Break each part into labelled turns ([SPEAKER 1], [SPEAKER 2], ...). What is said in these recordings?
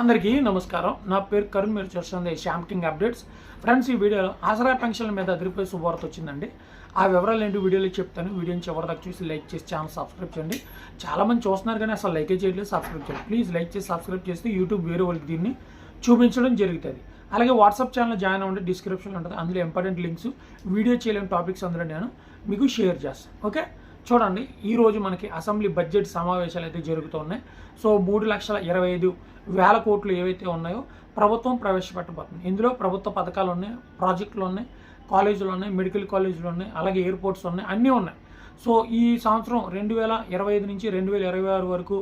[SPEAKER 1] అందరికీ నమస్కారం. నా పేరు కరుణ్ మీరు చూస్తుంది శ్యామ్ కింగ్ అప్డేట్స్. ఫ్రెండ్స్ ఈ వీడియోలో ఆసరా పెన్షన్ల మీద అదిరిపోయి శుభవార్త వచ్చిందండి. ఆ వివరాలు ఏంటి? వీడియోలో చెప్తాను. వీడియోని చివరి దాకా చూసి లైక్ చేసి ఛానల్ సబ్స్క్రైబ్ చేయండి. చాలా మంది చూస్తున్నారు కానీ అసలు లైకే చేయట్లేదు సబ్స్క్రైబ్ చేయండి ప్లీజ్ లైక్ చేసి సబ్స్క్రైబ్ చేస్తే యూట్యూబ్ వేరే వాళ్ళకి దీన్ని చూపించడం జరుగుతుంది. అలాగే వాట్సాప్ ఛానల్ జాయిన్ అవ్వండి డిస్క్రిప్షన్లో ఉంటుంది. అందులో ఇంపార్టెంట్ లింక్స్ వీడియో చేయలేని టాపిక్స్ అందులో నేను మీకు షేర్ చేస్తాను. ఓకే? చూడండి ఈరోజు మనకి అసెంబ్లీ బడ్జెట్ సమావేశాలు అయితే జరుగుతున్నాయి. సో మూడు లక్షల ఇరవై ఐదు వేల కోట్లు ఏవైతే ఉన్నాయో ప్రభుత్వం ప్రవేశపెట్టబోతుంది. ఇందులో ప్రభుత్వ పథకాలు ఉన్నాయి ప్రాజెక్టులు ఉన్నాయి కాలేజీలు ఉన్నాయి మెడికల్ కాలేజీలు ఉన్నాయి అలాగే ఎయిర్పోర్ట్స్ ఉన్నాయి అన్నీ ఉన్నాయి. సో ఈ సంవత్సరం రెండు వేల ఇరవై ఐదు నుంచి రెండు వేల ఇరవై ఆరు వరకు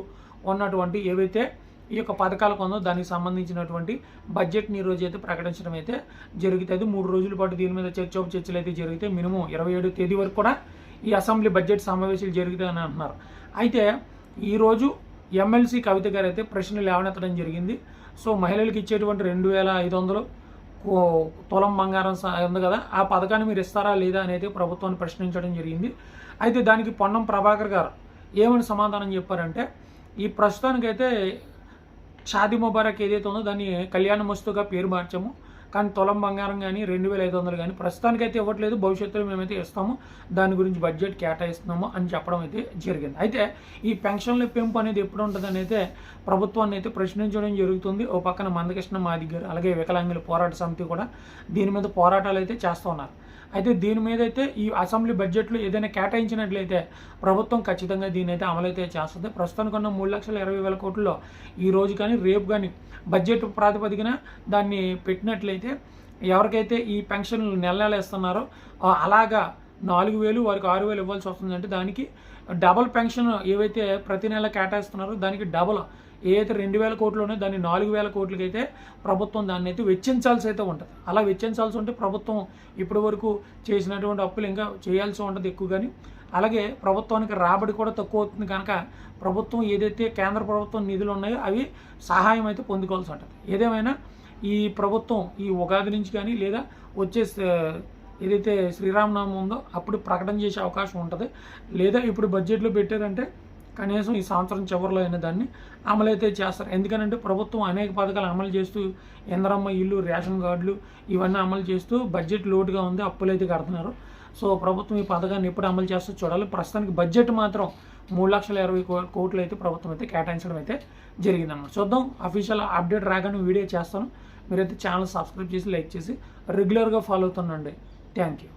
[SPEAKER 1] ఉన్నటువంటి ఏవైతే ఈ యొక్క పథకాలకు ఉందో దానికి సంబంధించినటువంటి బడ్జెట్ని ఈ అయితే ప్రకటించడం అయితే జరుగుతుంది. మూడు రోజుల పాటు దీని మీద చర్చ చర్చలు అయితే జరిగితే మినిమం ఇరవై ఏడు తేదీ వరకు కూడా ఈ అసెంబ్లీ బడ్జెట్ సమావేశాలు జరుగుతాయని అంటున్నారు. అయితే ఈరోజు ఎమ్మెల్సీ కవిత గారు అయితే ప్రశ్నలు లేవనెత్తడం జరిగింది. సో మహిళలకు ఇచ్చేటువంటి రెండు వేల ఐదు వందలు కో- తులం బంగారం స- ఉంది కదా ఆ పథకాన్ని మీరు ఇస్తారా లేదా అనేది ప్రభుత్వాన్ని ప్రశ్నించడం జరిగింది. అయితే దానికి పొన్నం ప్రభాకర్ గారు ఏమని సమాధానం చెప్పారంటే ఈ ప్రస్తుతానికైతే షాదీ ముబారక్ ఏదైతే ఉందో దాన్ని కళ్యాణ మస్తుగా పేరు మార్చాము. కానీ తులం బంగారం కానీ రెండు వేల ఐదు వందలు కానీ ప్రస్తుతానికైతే ఇవ్వట్లేదు. భవిష్యత్తులో మేమైతే ఇస్తాము. దాని గురించి బడ్జెట్ కేటాయిస్తున్నాము అని చెప్పడం అయితే జరిగింది. అయితే ఈ పెన్షన్ల పెంపు అనేది ఎప్పుడు ఉంటుందని అయితే ప్రభుత్వాన్ని అయితే ప్రశ్నించడం జరుగుతుంది. ఓ పక్కన మందకృష్ణ మాది గారు అలాగే వికలాంగుల పోరాట సమితి కూడా దీని మీద పోరాటాలు అయితే చేస్తూ ఉన్నారు. అయితే దీని మీద అయితే ఈ అసెంబ్లీ బడ్జెట్లో ఏదైనా కేటాయించినట్లయితే ప్రభుత్వం ఖచ్చితంగా దీని అయితే అమలైతే చేస్తుంది. ప్రస్తుతానికి ఉన్న మూడు లక్షల ఇరవై వేల కోట్లలో ఈ రోజు కానీ రేపు కానీ బడ్జెట్ ప్రాతిపదికన దాన్ని పెట్టినట్లయితే ఎవరికైతే ఈ పెన్షన్లు నెల నెల ఇస్తున్నారో అలాగా నాలుగు వేలు వారికి ఆరు వేలు ఇవ్వాల్సి వస్తుందంటే దానికి డబల్ పెన్షన్ ఏవైతే ప్రతి నెల కేటాయిస్తున్నారో దానికి డబల్ ఏదైతే రెండు వేల కోట్లు దాన్ని నాలుగు వేల కోట్లకైతే అయితే ప్రభుత్వం దాన్ని అయితే వెచ్చించాల్సి అయితే ఉంటుంది. అలా వెచ్చించాల్సి ఉంటే ప్రభుత్వం ఇప్పటి వరకు చేసినటువంటి అప్పులు ఇంకా చేయాల్సి ఉంటుంది ఎక్కువ కానీ అలాగే ప్రభుత్వానికి రాబడి కూడా తక్కువ అవుతుంది కనుక ప్రభుత్వం ఏదైతే కేంద్ర ప్రభుత్వం నిధులు ఉన్నాయో అవి సహాయం అయితే పొందుకోవాల్సి ఉంటుంది. ఏదేమైనా ఈ ప్రభుత్వం ఈ ఉగాది నుంచి కానీ లేదా వచ్చే ఏదైతే శ్రీరామనామం ఉందో అప్పుడు ప్రకటన చేసే అవకాశం ఉంటుంది. లేదా ఇప్పుడు బడ్జెట్లో పెట్టారంటే కనీసం ఈ సంవత్సరం చివరిలో అయిన దాన్ని అమలైతే చేస్తారు. ఎందుకనంటే ప్రభుత్వం అనేక పథకాలు అమలు చేస్తూ ఇంద్రమ్మ ఇల్లు రేషన్ కార్డులు ఇవన్నీ అమలు చేస్తూ బడ్జెట్ లోటుగా ఉంది అప్పులు అయితే కడుతున్నారు. సో ప్రభుత్వం ఈ పథకాన్ని ఎప్పుడు అమలు చేస్తూ చూడాలి. ప్రస్తుతానికి బడ్జెట్ మాత్రం మూడు లక్షల ఇరవై కోట్లు అయితే ప్రభుత్వం అయితే కేటాయించడం అయితే జరిగిందన్నమాట. చూద్దాం. అఫీషియల్ అప్డేట్ రాగానే వీడియో చేస్తాను. మీరైతే ఛానల్ సబ్స్క్రైబ్ చేసి లైక్ చేసి రెగ్యులర్గా ఫాలో అవుతుండండి. Thank you.